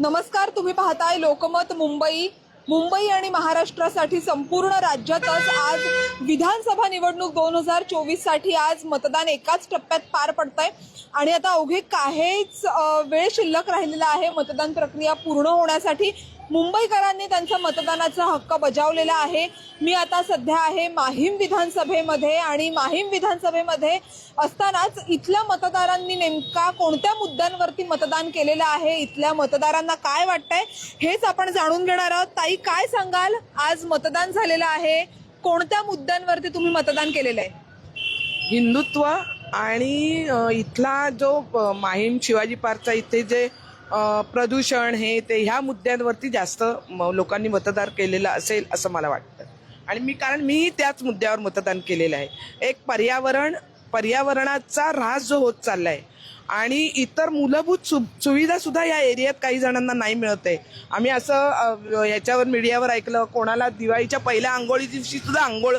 नमस्कार तुम्ही पाहताय लोकमत मुंबई. मुंबई आणि महाराष्ट्रासाठी संपूर्ण राज्यातच आज विधानसभा निवडणूक दोन हजार चोवीससाठी आज मतदान एकाच टप्प्यात पार पडत आहे आणि आता अवघे काहीच वेळ शिल्लक राहिलेला आहे. मतदान प्रक्रिया पूर्ण होण्यासाठी मुंबईकरांनी त्यांचा मतदानाचा हक्क बजावलेला आहे. मी आता सध्या आहे माहीम विधानसभेमध्ये आणि माहीम विधानसभेमध्ये असतानाच इथल्या मतदारांनी नेमका कोणत्या मुद्द्यांवरती मतदान केलेलं आहे? इथल्या मतदारांना काय वाटतंय? हेच आपण जाणून घेणार आहोत. ताई काय सांगाल? आज मतदान झालेलं आहे. कोणत्या मुद्द्यांवरती तुम्ही मतदान केलेलं आहे? हिंदुत्व आणि इथला जो माहीम शिवाजी पार्कचा इथे जे प्रदूषण हे ते ह्या मुद्द्यांवरती जास्त म- लोकांनी मतदान केलेलं असेल असं मला वाटतं. आणि मी कारण मी त्याच मुद्द्यावर मतदान केलेलं आहे. एक पर्यावरण पर्यावरणाचा ऱ्हास जो होत चाललाय आणि इतर मूलभूत सु सुविधा सुद्धा या एरियात काही जणांना नाही मिळत आहे. आम्ही असं याच्यावर मीडियावर ऐकलं कोणाला दिवाळीच्या पहिल्या आंघोळी दिवशी सुद्धा आंघोळ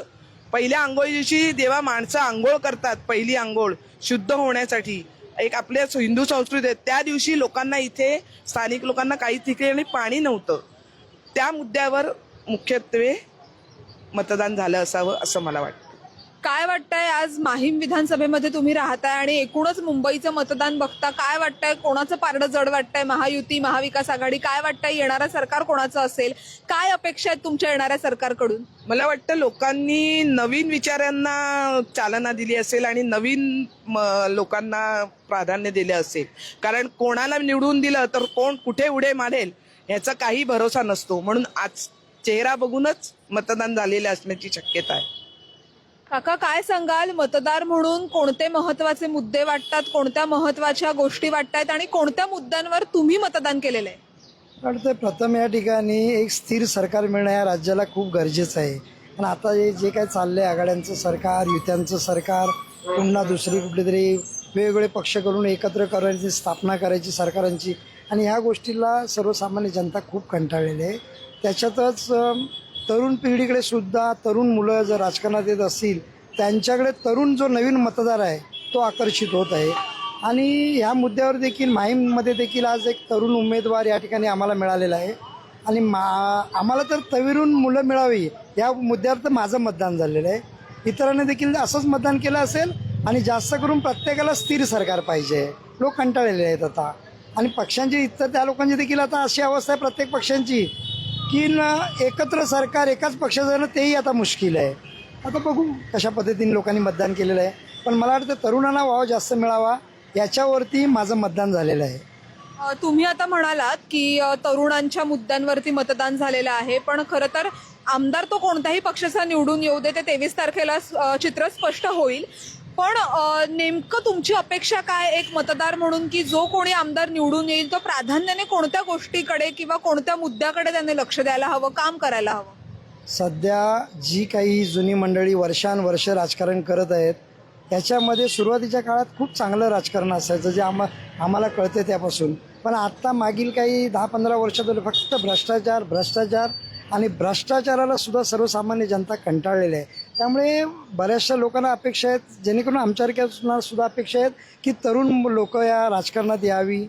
पहिल्या आंघोळी दिवशी जेव्हा माणसं आंघोळ करतात पहिली आंघोळ शुद्ध होण्यासाठी. एक आपल्या हिंदू संस्कृती आहे त्या दिवशी लोकांना इथे स्थानिक लोकांना काही तिकडे आणि पाणी नव्हतं. त्या मुद्द्यावर मुख्यत्वे मतदान झालं असावं असं मला वाटतं. काय वाटतंय आज माहीम विधानसभेमध्ये तुम्ही राहताय आणि एकूणच मुंबईचं मतदान बघता काय वाटतंय? कोणाचं पारडं जड वाटतंय? महायुती महाविकास आघाडी काय वाटतंय? येणारं सरकार कोणाचं असेल? काय अपेक्षा आहेत तुमच्या येणाऱ्या सरकारकडून? मला वाटतं लोकांनी नवीन विचारांना चालना दिली असेल आणि नवीन म, लोकांना प्राधान्य दिले असेल. कारण कोणाला निवडून दिलं तर कोण कुठे उडे मारेल ह्याचा काही भरोसा नसतो. म्हणून आज चेहरा बघूनच मतदान झालेले असण्याची शक्यता आहे. काका काय सांगाल? मतदार म्हणून कोणते महत्त्वाचे मुद्दे वाटतात कोणत्या महत्त्वाच्या गोष्टी वाटतात आणि कोणत्या मुद्द्यांवर तुम्ही मतदान केलेलं आहे? वाटतं प्रथम या ठिकाणी एक स्थिर सरकार मिळणं या राज्याला खूप गरजेचं आहे. पण आता हे जे काय चाललं आहे आघाड्यांचं सरकार युत्यांचं सरकार पुन्हा दुसरी कुठली तरी वेगवेगळे पक्ष करून एकत्र करायची स्थापना करायची सरकारांची. आणि ह्या गोष्टीला सर्वसामान्य जनता खूप कंटाळलेली आहे. त्याच्यातच तरुण पिढीकडे सुद्धा तरुण मुलं जर राजकारणात येत असतील त्यांच्याकडे तरुण जो नवीन मतदार आहे तो आकर्षित होत आहे. आणि ह्या मुद्द्यावर देखील माहीममध्ये देखील आज एक तरुण उमेदवार या ठिकाणी आम्हाला मिळालेला आहे. आणि मा आम्हाला तर तरुण मुलं मिळावी या मुद्द्यावर तर माझं मतदान झालेलं आहे. इतरांनी देखील असंच मतदान केलं असेल आणि जास्त करून प्रत्येकाला स्थिर सरकार पाहिजे. लोक कंटाळलेले आहेत आता. आणि पक्षांची इतर त्या लोकांची देखील आता अशी अवस्था आहे प्रत्येक पक्षांची. की ना एकत्र सरकार एकाच पक्षाचं तेही आता मुश्किल आहे. आता बघू कशा पद्धतीने लोकांनी मतदान केलेलं आहे. पण मला वाटतं तरुणांना वाव जास्त मिळावा याच्यावरती माझं मतदान झालेलं आहे. अ, तुम्ही आता म्हणालात की अ, तरुणांच्या मुद्द्यांवरती मतदान झालेलं आहे. पण खरं तर आमदार तो कोणत्याही पक्षाचा निवडून येऊ दे ते तेवीस तारखेला अ, चित्र स्पष्ट होईल. पण नेमकं तुमची अपेक्षा काय? एक मतदार म्हणून की जो कोणी आमदार निवडून येईल तो प्राधान्याने कोणत्या गोष्टीकडे किंवा कोणत्या मुद्द्याकडे त्याने लक्ष द्यायला हवं काम करायला हवं? सध्या जी काही जुनी मंडळी वर्षानुवर्ष राजकारण करत आहेत त्याच्यामध्ये सुरुवातीच्या काळात खूप चांगलं राजकारण असायचं जे आम्हा आम्हाला कळते त्यापासून. पण आत्ता मागील काही दहा पंधरा वर्षातून फक्त भ्रष्टाचार भ्रष्टाचार आणि भ्रष्टाचाराला सुद्धा सर्वसामान्य जनता कंटाळलेली आहे. त्यामुळे बऱ्याचशा लोकांना अपेक्षा आहेत जेणेकरून आमच्यासारख्या सुद्धा अपेक्षा आहेत की तरुण लोक या राजकारणात यावी.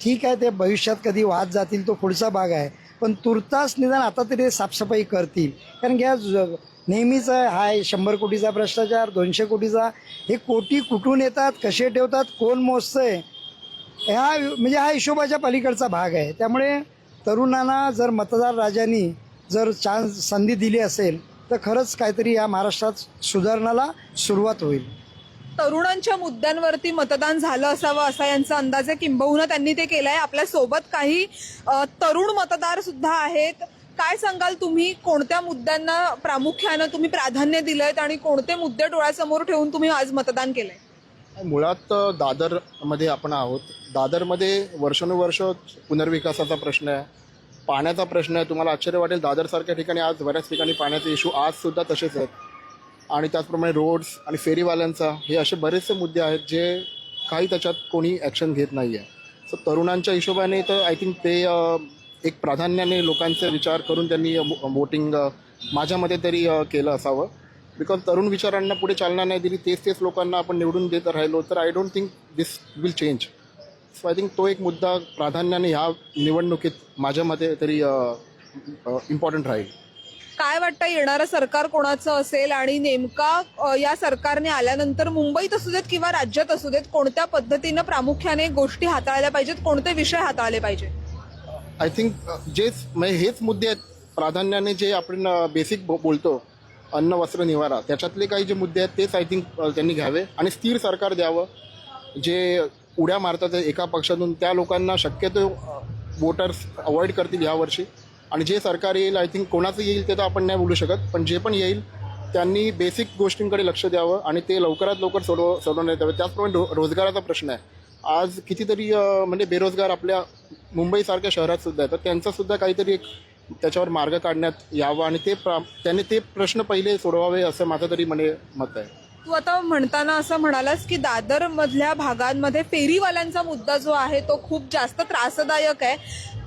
ठीक आहे ते भविष्यात कधी वाद जातील तो पुढचा भाग आहे. पण तुर्तास निदान आता तरी ते साफसफाई करतील. कारण की ह्या नेहमीच हाय शंभर कोटीचा भ्रष्टाचार दोनशे कोटीचा. हे कोटी कुठून येतात कसे ठेवतात कोण मोजतंय ह्या म्हणजे हा हिशोबाच्या पलीकडचा भाग आहे. त्यामुळे तरुणांना जर मतदार राजांनी जर चान्स संधी दिली असेल तर खरंच काहीतरी या महाराष्ट्रात सुधारणाला सुरुवात होईल. तरुणांच्या मुद्द्यांवरती मतदान झालं असावं असा यांचा अंदाज आहे. किंबहुना त्यांनी ते केलंय. आपल्यासोबत काही अ, तरुण मतदार सुद्धा आहेत. काय सांगाल तुम्ही? कोणत्या मुद्द्यांना प्रामुख्यानं तुम्ही प्राधान्य दिलंय आणि कोणते मुद्दे डोळ्यासमोर ठेवून तुम्ही आज मतदान केलंय? मुळात दादरमध्ये आपण आहोत. दादरमध्ये वर्षानुवर्ष पुनर्विकासाचा प्रश्न आहे. पाण्याचा प्रश्न आहे. तुम्हाला आश्चर्य वाटेल. दादरसारख्या ठिकाणी आज बऱ्याच ठिकाणी पाण्याचे इशू आजसुद्धा तसेच आहेत. आणि त्याचप्रमाणे रोड्स आणि फेरीवाल्यांचा हे असे बरेचसे मुद्दे आहेत जे काही त्याच्यात कोणी ॲक्शन घेत नाही आहे सो तरुणांच्या हिशोबाने तर आय थिंक ते एक प्राधान्याने लोकांचे विचार करून त्यांनी वोटिंग माझ्या मते तरी केलं असावं. बिकॉज तरुण विचारांना पुढे चालना नाही दिली तेच तेच लोकांना आपण निवडून देत राहिलो तर I don't think this will change so I think तो एक मुद्दा प्राधान्याने ह्या निवडणुकीत माझ्या मते तरी इम्पॉर्टंट राहील. काय वाटतं येणारं सरकार कोणाचं असेल आणि नेमका या सरकारने आल्यानंतर मुंबईत असू देत किंवा राज्यात असू देत कोणत्या पद्धतीनं प्रामुख्याने गोष्टी हाताळल्या पाहिजेत कोणते विषय हाताळले पाहिजे? आय थिंक जेच म्हणजे हेच मुद्दे आहेत. प्राधान्याने जे आपण बेसिक बोलतो अन्न वस्त्र निवारा त्याच्यातले काही जे मुद्दे आहेत तेच आय थिंक त्यांनी घ्यावे आणि स्थिर सरकार द्यावं. जे उड्या मारतात एका पक्षातून त्या लोकांना शक्यतो वोटर्स अवॉइड करतील यावर्षी आणि जे सरकार येईल आय थिंक कोणाचं येईल ते तर आपण नाही बोलू शकत पण जे पण येईल त्यांनी बेसिक गोष्टींकडे लक्ष द्यावं आणि ते लवकरात लवकर सोडव सोडवण्यात यावं. त्याचप्रमाणे रो रोजगाराचा प्रश्न आहे. आज कितीतरी म्हणजे बेरोजगार आपल्या मुंबईसारख्या शहरात सुद्धा आहे तर त्यांचासुद्धा काहीतरी एक त्याच्यावर मार्ग काढण्यात यावा आणि ते प्रा त्यांनी ते प्रश्न पहिले सोडवावे असं माझं तरी म्हणे मत आहे. तू आता म्हणताना असं म्हणालास की दादर मधल्या भागांमध्ये फेरीवाल्यांचा मुद्दा जो आहे तो खूप जास्त त्रासदायक आहे.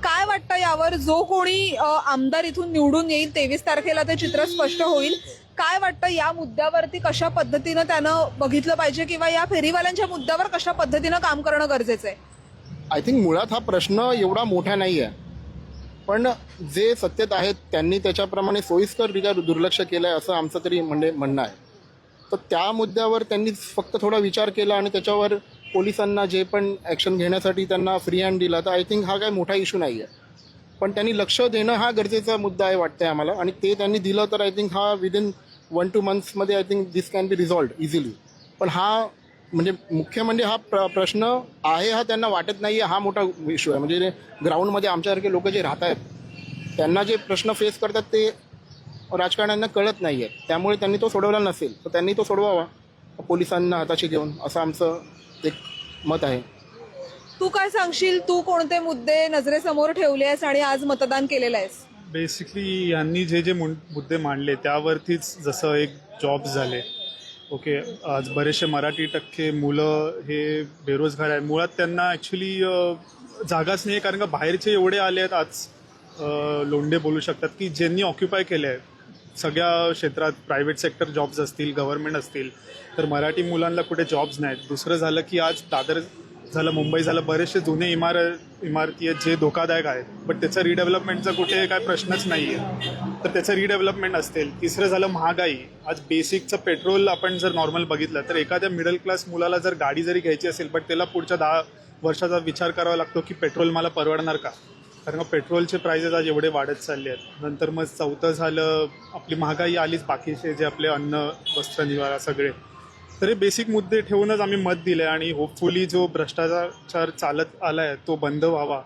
काय वाटतं यावर? जो कोणी आमदार इथून निवडून येईल तेवीस तारखेला ते चित्र स्पष्ट होईल. काय वाटतं या मुद्द्यावरती कशा पद्धतीनं त्यानं बघितलं पाहिजे किंवा या फेरीवाल्यांच्या मुद्द्यावर कशा पद्धतीनं काम करणं गरजेचं आहे? आय थिंक मुळात हा प्रश्न एवढा मोठा नाही आहे पण जे सत्तेत आहेत त्यांनी त्याच्याप्रमाणे सोयीस्कररित्या दुर्लक्ष केलं आहे असं आमचं तरी म्हणजे म्हणणं आहे. तर त्या मुद्द्यावर त्यांनी फक्त थोडा विचार केला आणि त्याच्यावर पोलिसांना जे पण ॲक्शन घेण्यासाठी त्यांना फ्री हँड दिला. तर आय थिंक हा काय मोठा इश्यू नाही आहे पण त्यांनी लक्ष देणं हा गरजेचा मुद्दा आहे वाटतंय आम्हाला. आणि ते त्यांनी दिलं तर आय थिंक हा within one two मंथ्समध्ये I think this can be resolved easily पण हा म्हणजे मुख्य म्हणजे हा प्र प्रश्न आहे हा त्यांना वाटत नाही आहे हा मोठा इश्यू आहे. म्हणजे ग्राउंडमध्ये आमच्यासारखे लोक जे राहत आहेत त्यांना जे प्रश्न फेस करतात ते राजकारण्यांना कळत नाही आहे त्यामुळे त्यांनी तो सोडवला नसेल तर त्यांनी तो सोडवावा. पोलिसांना हाताशी घेऊन असं आमचं एक मत आहे. तू काय सांगशील? तू कोणते मुद्दे नजरेसमोर ठेवले आहेस आणि आज मतदान केलेलं आहेस? बेसिकली यांनी जे जे मुं- मुद्दे मांडले त्यावरतीच जसं एक जॉब्स झाले. ओके आज बरेचसे मराठी टक्के मुलं हे बेरोजगार आहेत. मुळात त्यांना ॲक्च्युली जागाच नाही आहे कारण का बाहेरचे एवढे आले आहेत आज लोंढे बोलू शकतात की ज्यांनी ऑक्युपाय केले आहे सगळ्या क्षेत्रात प्रायव्हेट सेक्टर जॉब्स असतील गव्हर्नमेंट असतील तर मराठी मुलांना कुठे जॉब्स नाहीत. दुसरं झालं की आज दादर झालं मुंबई झालं बरेचसे जुने इमारत इमारती आहेत जे धोकादायक आहेत. बट त्याचं रिडेव्हलपमेंटचा कुठे काय प्रश्नच नाही आहे तर त्याचं रिडेव्हलपमेंट असेल तिसरं झालं महागाई. आज बेसिकचं पेट्रोल आपण जर नॉर्मल बघितलं तर एखाद्या मिडल क्लास मुलाला जर गाडी जरी घ्यायची असेल बट त्याला पुढच्या दहा वर्षाचा विचार करावा लागतो की पेट्रोल मला परवडणार का? कारण का पेट्रोलचे प्राइसेस आज एवढे वाढत चालले आहेत. नंतर मग चौथं झालं आपली महागाई आलीच बाकीचे जे आपले अन्न वस्त्र निवारा सगळे. तर हे बेसिक मुद्दे ठेवूनच आम्ही मत दिले आणि होपफुली जो भ्रष्टाचार चालत आला आहे तो बंद व्हावा.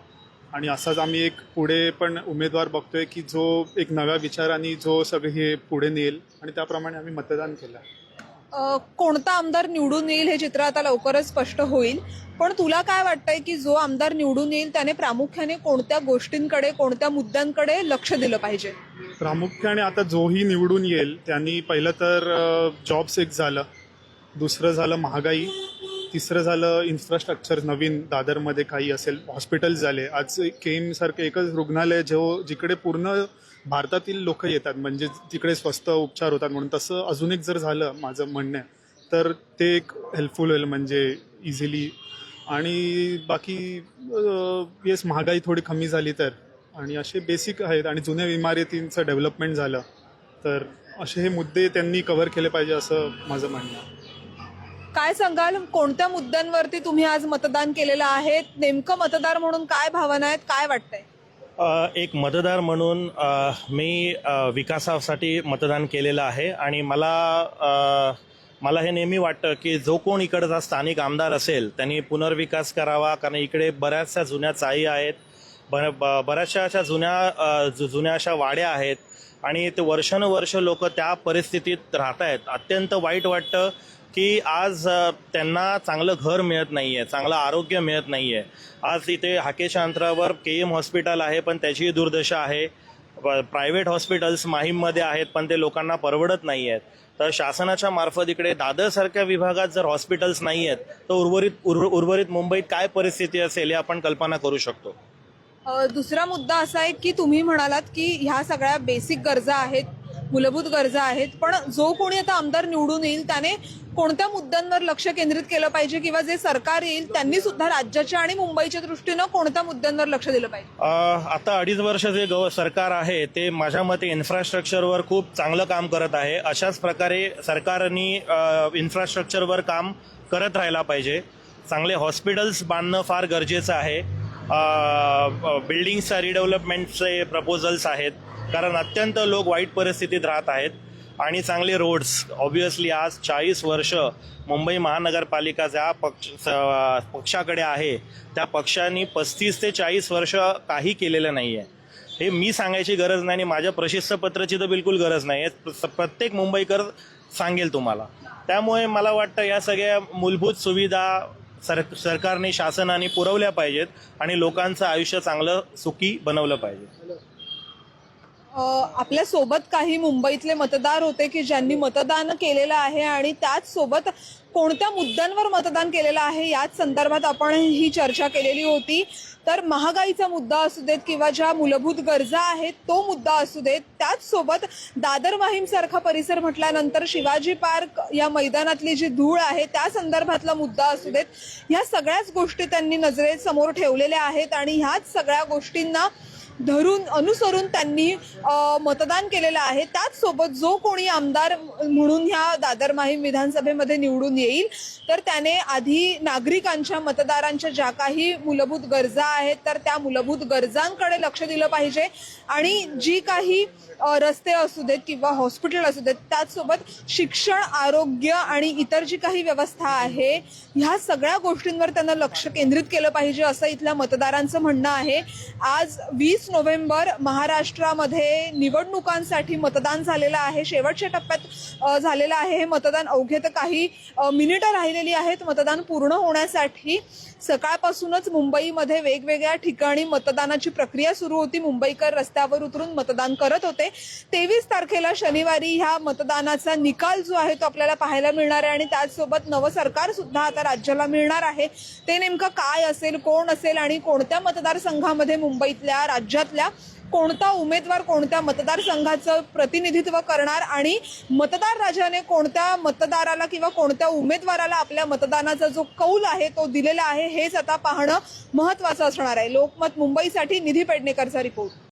आणि असाच आम्ही एक पुढे पण उमेदवार बघतोय की जो एक नव्या विचाराने जो सगळे हे पुढे नेईल आणि त्याप्रमाणे आम्ही मतदान केलं कोणता आमदार निवडून येईल हे चित्र आता लवकरच स्पष्ट होईल. पण तुला काय वाटतंय की जो आमदार निवडून येईल त्याने प्रामुख्याने कोणत्या गोष्टींकडे कोणत्या मुद्द्यांकडे लक्ष दिलं पाहिजे? प्रामुख्याने आता जोही निवडून येईल त्यांनी पहिलं तर जॉब्स एक झालं दुसरं झालं महागाई तिसरं झालं इन्फ्रास्ट्रक्चर नवीन दादरमध्ये काही असेल हॉस्पिटल झाले आज केम सारखं एकच रुग्णालय जो जिकडे पूर्ण भारतातील लोक येतात म्हणजे तिकडे स्वस्त उपचार होतात म्हणून. तसं अजून एक जर झालं माझं म्हणणं आहे, तर ते एक हेल्पफुल होईल म्हणजे इझिली आणि बाकी येस महागाई थोडी कमी झाली तर. आणि असे बेसिक आहेत आणि जुन्या इमारतींचं डेव्हलपमेंट झालं तर असे हे मुद्दे त्यांनी कव्हर केले पाहिजे असं माझं म्हणणं आहे. काय सांगाल? कोणत्या मुद्द्यांवरती तुम्ही आज मतदान केलेलं आहे? नेमकं मतदार म्हणून काय भावना आहेत? काय वाटतंय? एक मतदार म्हणून मी विकासासाठी मतदान केलेलं आहे. आणि मला मला हे नेहमी वाटतं की जो कोण इकडचा स्थानिक आमदार असेल त्यांनी पुनर्विकास करावा. कारण इकडे बऱ्याचशा जुन्या चाळी आहेत. बर ब- बऱ्याचशा अशा जुन्या जुन्या अशा वाड्या आहेत. आणि ते वर्षानुवर्ष लोक त्या परिस्थितीत राहत आहेत अत्यंत वाईट वाटतं. की आज त्यांना चांगलं घर मिळत नाही आहे चांगलं आरोग्य मिळत नाही आहे आज इथे हाकेश अंतरावर के एम हॉस्पिटल आहे पण त्याचीही दुर्दशा आहे. प्रायव्हेट हॉस्पिटल्स माहीममध्ये आहेत पण ते लोकांना परवडत नाही आहेत तर शासनाच्या मार्फत इकडे दादरसारख्या विभागात जर हॉस्पिटल्स नाही आहेत तर उर्वरित उर्व- उर्वरित मुंबईत काय परिस्थिती असेल हे आपण कल्पना करू शकतो. दुसरा मुद्दा असा आहे की तुम्ही म्हणालात की ह्या सगळ्या बेसिक गरजा आहेत मूलभूत गरजा आहेत. पण जो कोणी आता आमदार निवडून येईल त्याने कोणत्या मुद्द्यांवर लक्ष केंद्रित केलं पाहिजे किंवा जे सरकार येईल त्यांनी सुद्धा राज्याच्या आणि मुंबईच्या दृष्टीनं कोणत्या मुद्द्यांवर लक्ष दिलं पाहिजे? आता अडीच वर्ष जे गव सरकार आहे ते माझ्या मते इन्फ्रास्ट्रक्चरवर खूप चांगलं काम करत आहे. अशाच प्रकारे सरकारनी इन्फ्रास्ट्रक्चरवर काम करत राहायला पाहिजे. चांगले हॉस्पिटल्स बांधणं फार गरजेचं आहे. बिल्डिंगच्या रिडेव्हलपमेंटचे प्रपोजल्स आहेत. कारण अत्यंत लोक वाईट परिस्थितीत राहत आहेत आणि चांगले रोड्स ऑब्विसली आज चाळीस वर्ष मुंबई महानगरपालिका ज्या पक्ष स- पक्षाकडे आहे त्या पक्षांनी पस्तीस ते चाळीस वर्ष काही केलेलं नाही आहे हे मी सांगायची गरज नाही आणि माझ्या प्रशिस्तपत्राची तर बिलकुल गरज नाही. आहे प्रत्येक मुंबईकर सांगेल तुम्हाला. त्यामुळे मला वाटतं या सगळ्या मूलभूत सुविधा सर सरकारने शासनाने पुरवल्या पाहिजेत आणि लोकांचं आयुष्य चांगलं सुखी बनवलं पाहिजे. आपल्यासोबत काही मुंबईतले मतदार होते की ज्यांनी मतदान केलेलं आहे आणि त्याच सोबत कोणत्या मुद्द्यांवर मतदान केलेलं आहे याच संदर्भात आपण ही चर्चा केलेली होती. तर महागाईचा मुद्दा असू देत किंवा ज्या मूलभूत गरजा आहेत तो मुद्दा असू देत त्याचसोबत दादर माहीम सारखा परिसर म्हटल्यानंतर शिवाजी पार्क या मैदानातली जी धूळ आहे त्या संदर्भातला मुद्दा असू देत. ह्या सगळ्याच गोष्टी त्यांनी नजरेसमोर ठेवलेल्या आहेत आणि ह्याच सगळ्या गोष्टींना धरून अनुसरून त्यांनी मतदान केलेलं आहे. त्याचसोबत जो कोणी आमदार म्हणून ह्या दादर माहीम विधानसभेमध्ये निवडून येईल तर त्याने आधी नागरिकांच्या मतदारांच्या ज्या काही मूलभूत गरजा आहेत तर त्या मूलभूत गरजांकडे लक्ष दिलं पाहिजे. आणि जी काही रस्ते असू देत किंवा हॉस्पिटल असू देत त्याचसोबत शिक्षण आरोग्य आणि इतर जी काही व्यवस्था आहे ह्या सगळ्या गोष्टींवर त्यांना लक्ष केंद्रित केलं पाहिजे असं इथल्या मतदारांचं म्हणणं आहे. आज वीस नोव्हेंबर महाराष्ट्रामध्ये निवडणुकांसाठी मतदान झालेलं आहे. शेवटच्या टप्प्यात झालेलं आहे. हे मतदान अवघे तर काही मिनिटं राहिलेली आहेत. मतदान पूर्ण होण्यासाठी सकाळपासूनच मुंबईमध्ये वेगवेगळ्या ठिकाणी मतदानाची प्रक्रिया सुरू होती. मुंबईकर रस्त्यावर उतरून मतदान करत होते. तेवीस तारखेला शनिवारी ह्या मतदानाचा निकाल जो आहे तो आपल्याला पाहायला मिळणार आहे आणि त्याचसोबत नवं सरकार सुद्धा आता राज्याला मिळणार आहे. ते नेमकं काय असेल कोण असेल आणि कोणत्या मतदारसंघामध्ये मुंबईतल्या राज्यातल्या कोणता उमेदवार कोणत्या मतदारसंघाचं प्रतिनिधित्व करणार आणि मतदार राजाने कोणत्या मतदाराला किंवा कोणत्या उमेदवाराला आपल्या मतदानाचा जो कौल आहे तो दिलेला आहे हेच आता पाहणं महत्वाचं असणार आहे. लोकमत मुंबईसाठी निधी पेडणेकरचा रिपोर्ट.